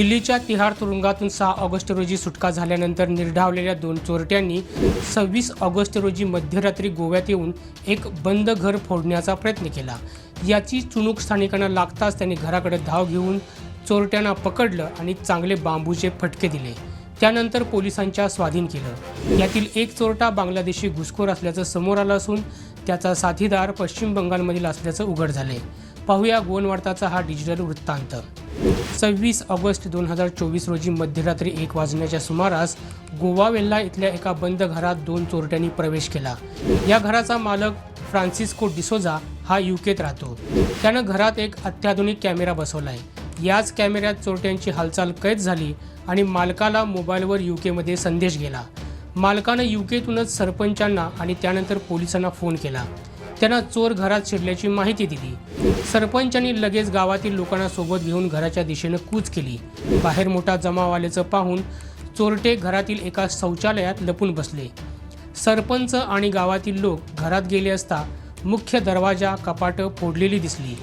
दिल्लीच्या तिहार तुरुंगातून सहा ऑगस्ट रोजी सुटका झाल्यानंतर निर्ढावलेल्या दोन चोरट्यांनी सव्वीस ऑगस्ट रोजी मध्यरात्री गोव्यात येऊन एक बंद घर फोडण्याचा प्रयत्न केला. याची चुणूक स्थानिकांना लागताच त्यांनी घराकडे धाव घेऊन चोरट्यांना पकडलं आणि चांगले बांबूचे फटके दिले. त्यानंतर पोलिसांच्या स्वाधीन केलं. यातील एक चोरटा बांगलादेशी घुसखोर असल्याचं समोर आलं असून त्याचा साथीदार पश्चिम बंगालमधील असल्याचं उघड झाले पाहूया गोवन वार्ताचा हा डिजिटल वृत्तांत. सव्वीस ऑगस्ट दोन हजार चोवीस रोजी मध्यरात्री एक वाजण्याच्या सुमारास गोवा वेल्ला इथल्या एका बंद घरात दोन चोरट्यांनी प्रवेश केला. या घराचा मालक फ्रान्सिस्को डिसोजा हा युकेत राहतो. त्यानं घरात एक अत्याधुनिक कॅमेरा बसवला आहे याच कॅमेऱ्यात चोरट्यांची हालचाल कैद झाली आणि मालकाला मोबाईलवर युकेमध्ये संदेश गेला. मालकानं युकेतूनच सरपंचांना आणि त्यानंतर पोलिसांना फोन केला. त्यांना चोर घरात शिरल्याची माहिती दिली. सरपंचांनी लगेच गावातील लोकांना सोबत घेऊन घराच्या दिशेनं कूच केली. बाहेर मोठा जमाव आल्याचं पाहून चोरटे घरातील एका शौचालयात लपून बसले. सरपंच आणि गावातील लोक घरात गेले असता मुख्य दरवाजा कपाटं फोडलेली दिसली.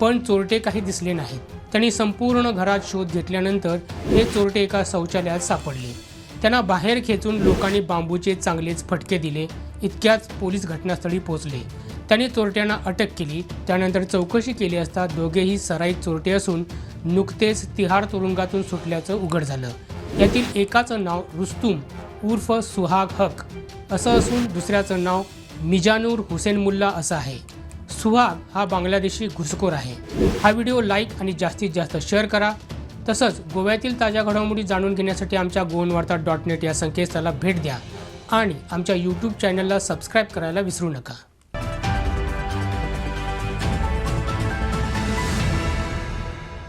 पण चोरटे काही दिसले नाहीत. त्यांनी संपूर्ण घरात शोध घेतल्यानंतर हे चोरटे एका शौचालयात सापडले. त्यांना बाहेर खेचून लोकांनी बांबूचे चांगलेच फटके दिले. इतक्याच पोलीस घटनास्थळी पोहोचले. त्याने चोरट्यांना अटक केली. त्यानंतर चौकशी केली असता दोघेही सराईत चोरटे असून नुकतेच तिहार तुरुंगातून सुटल्याचं उघड झालं. यातील एकाचं नाव रुस्तुम उर्फ सुहाग हक असं असून दुसऱ्याचं नाव मिजानूर हुसेन मुल्ला असं आहे. सुहाग हा बांगलादेशी घुसखोर आहे. हा व्हिडिओ लाईक आणि जास्तीत जास्त शेअर करा. तसंच गोव्यातील ताज्या घडामोडी जाणून घेण्यासाठी आमच्या गोवनवार्ता डॉट नेट या संकेतस्थळाला भेट द्या. आणि आमच्या यूट्यूब चॅनलला सबस्क्राईब करायला विसरू नका.